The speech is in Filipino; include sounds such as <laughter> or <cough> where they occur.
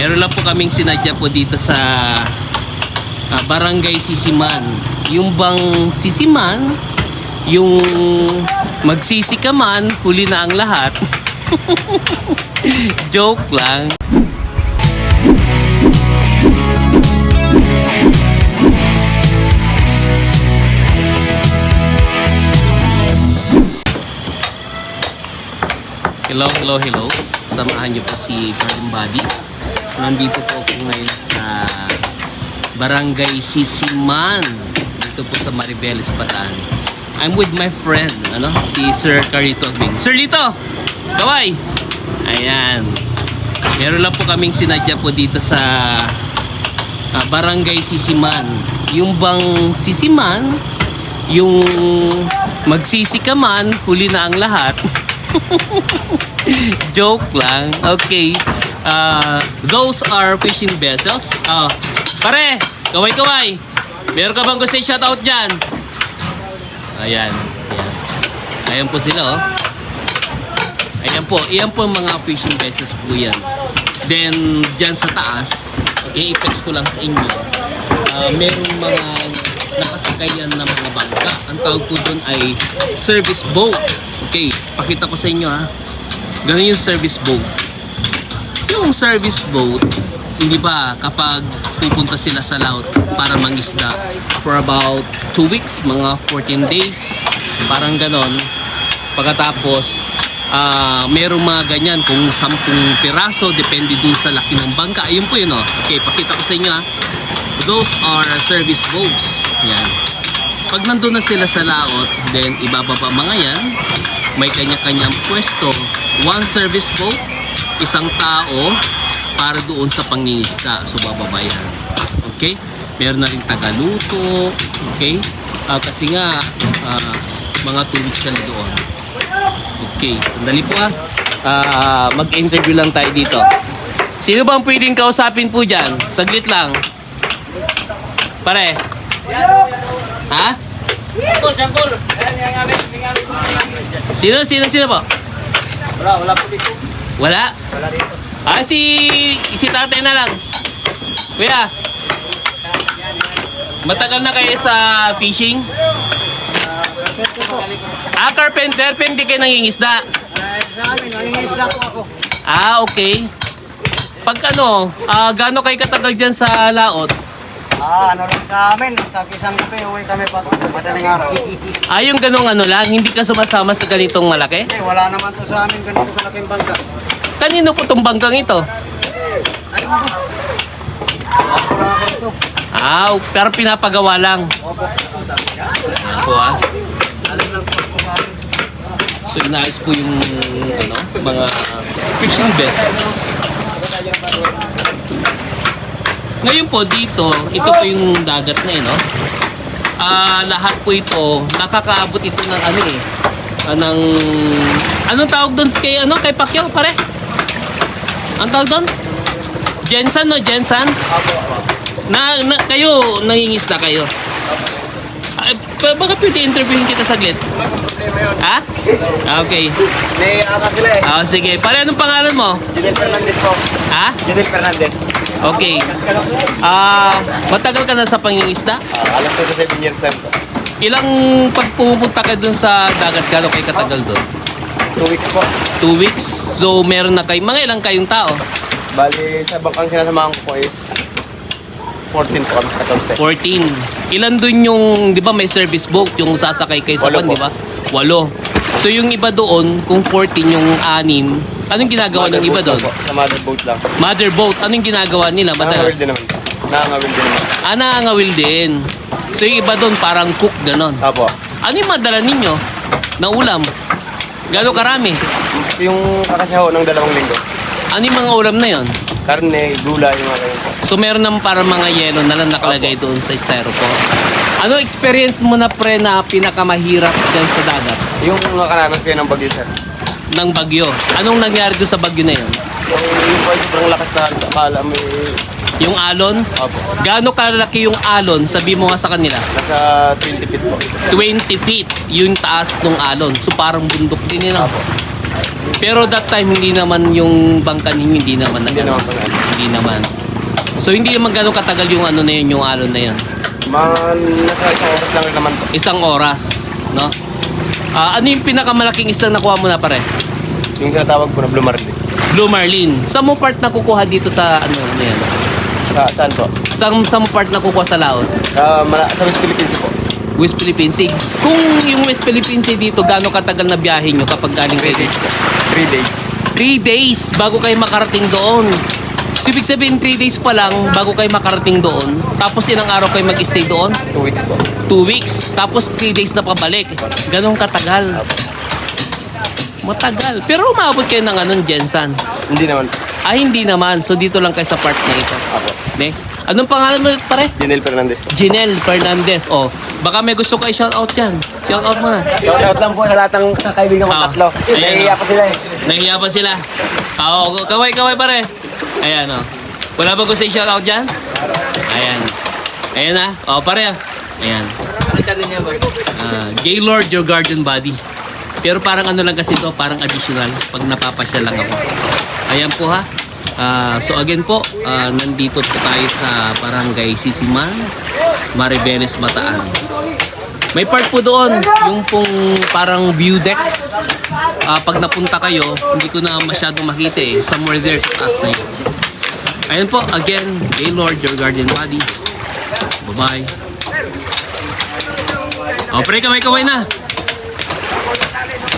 Meron lang po kaming sinadya po dito sa ah, Barangay Sisiman. Yung bang Sisiman, yung magsisi ka huli na ang lahat. <laughs> Joke lang. Hello, hello, hello. Samahan niyo po si Garden Body. Nandito po ako ngayon sa Barangay Sisiman. Dito po sa Maribeles, Bataan. I'm with my friend, ano, si Sir Carito Agbing. Sir Lito! Kaway! Ayan. Meron lang po kaming sinadya po dito sa ah, Barangay Sisiman. Yung bang Sisiman, yung magsisi ka man, huli na ang lahat. <laughs> Joke lang. Okay. Uh, those are fishing vessels. Ah, pare, kaway-kaway. Meron ka bang gusto i shoutout dyan? Ayan. Ayan. Ayan po sila, oh. Ayan po. Ayan po mga fishing vessels po yan. Then, dyan sa taas, okay, i-text ko lang sa inyo. Ah, merong mga nakasakayan na mga bangka. Ang tawag po doon ay service boat. Okay, pakita ko sa inyo ha. Ganun yung service boat. Yung service boat, hindi ba kapag pupunta sila sa laut para mangisda for about 2 weeks, mga 14 days, parang ganon. Pagkatapos, ah merong mga ganyan kung 10 piraso, depende dun sa laki ng bangka. Ayun po yun oh. Okay, pakita ko sa inyo ha. Those are service boats. Yan. Pag nandun na sila sa laot, then ibababa mga yan. May kanya-kanyang pwesto. One service boat, isang tao para doon sa pangingisda. So bababa yan. Okay? Meron na rin tagaluto. Okay? Ah, kasi nga, ah, mga two weeks na doon. Okay, sandali po ah. Ah, mag-interview lang tayo dito. Sino bang pwedeng kausapin po dyan? Saglit lang. Pare. Ha? Sino, sino, sino po? Wala, wala po dito. Wala? Wala dito. Ah, si, si tatay na lang. Kuya. Matagal na kayo sa fishing? Ah, carpenter, pero hindi kayo nangingisda. Ay, sa amin, nangingisda po ako. Ah, okay. Pag ano, ah, gaano kayo katagal dyan sa laot? Ah, ano lang sa amin, tag isang gabi, uwi kami pa madaling araw. Ah, yung ganong ano lang, hindi ka sumasama sa ganitong malaki? Eh, wala naman to sa amin ganito sa laking bangka. Kanino po itong bangkang ito? Ah, pero pinapagawa lang. Ayan ah. So inaayos po yung ano, mga fishing vessels. Ngayon po dito, ito po yung dagat na eh, no? Ah, lahat po ito, nakakaabot ito ng ano eh, ah, ng anong tawag doon kay ano kay Pacquiao pare? Ang tawag doon? Jensen no, Jensen? Na, na kayo nangingisda kayo. Ay, ba- baka pwede interviewin kita saglit. Ha? Ah, Okay. May aka sila eh. Ah, sige. Pare, anong pangalan mo? Jidel Fernandez po. Ha? Jidel Fernandez. Okay. Ah, matagal ka na sa pangingisda? Ah, alam ko sa 7 years po. Ilang pag pumupunta ka dun sa dagat, gano'n kayo katagal doon? 2 weeks po. Two weeks? So, meron na kayo, mga ilang kayong tao? Bali, sa bangkang sinasamahan ko po is 14 po kami, 14. 14. Ilan dun yung, di ba may service boat, yung sasakay kayo sa Walo po. di ba? Walo. So, yung iba doon, kung 14 yung anim, anong ginagawa ng iba doon? Po, Sa motherboat lang. Mother boat, anong ginagawa nila Nakangawil madalas? din naman. Nakangawil din naman. Ah, nangangawil din. So, yung iba doon parang cook, ganon. Apo. Ano yung madala ninyo na ulam? Gano'ng karami? Yung kakasyaho ng dalawang linggo. Ano yung mga ulam na yon? Karne, gulay, yung mga ganyan. So meron naman parang mga yelo na lang nakalagay doon sa styrofoam. Ano experience mo na pre na pinakamahirap dyan sa dagat Yung nakaranas kayo ng bagyo, sir. ng bagyo? Anong nangyari doon sa bagyo na yun? Yung, yung sobrang lakas na akala mo eh, Yung alon? Apo. Gaano kalaki yung alon? Sabi mo nga sa kanila. Nasa 20 feet po. 20 feet yung taas ng alon. So parang bundok din yun. ah. Apo. Pero that time, hindi naman yung bangka ninyo, hindi naman Hindi nag- naman po na. Hindi naman. So, hindi naman gano'ng katagal yung ano na yun, yung alon na yun. Mga nasa isang oras lang rin naman po. Isang oras, no? Ah, ano yung pinakamalaking isang nakuha mo na pare? Yung tinatawag po na Blue Marlin. Blue Marlin. Saan mo part nakukuha dito sa ano na yan? Sa saan po? Saan, saan mo part nakukuha sa laot? Sa, Mala- sa West Philippines po. West Philippine Sea. Kung yung West Philippine Sea dito, gaano katagal na biyahe nyo kapag galing 3 kayo? days po. 3 days. 3 days bago kayo makarating doon. So, ibig sabihin, 3 days pa lang bago kayo makarating doon. Tapos ilang araw kayo mag-stay doon? 2 weeks po. 2 weeks. Tapos 3 days na pabalik. Ganon katagal. Matagal. Pero umabot kayo ng anong Jensan. Hindi naman. Ah, hindi naman. So, dito lang kayo sa part na ito. Apo. Ne? Anong pangalan mo pare? Janelle Fernandez. Janelle Fernandez. Oh, baka may gusto kayo shout out dyan. Shout out mo na. Shout out lang po sa lahat ng kaibigan ko Ah. tatlo. Nahihiya ah. pa sila eh. Nahiya pa sila. Ah, Oo, kaway, kaway pare. Ayan, oh. Wala ba gusto i-shout out dyan? Ayan. Ayan na. Oh, pare. Ayan. Ah, Gaylord, your guardian body. Pero parang ano lang kasi to, parang additional pag napapasya lang ako. Ayan po ha. Ah, so again po, ah, nandito po tayo sa Barangay Sisiman, Maribeles, Bataan. May part po doon, yung pong parang view deck. Ah, pag napunta kayo, hindi ko na masyadong makita eh. Somewhere there sa taas na yun. Ayan po, again, Gaylord, your guardian body. Bye-bye. O, pre, kamay-kamay na. Dale, no.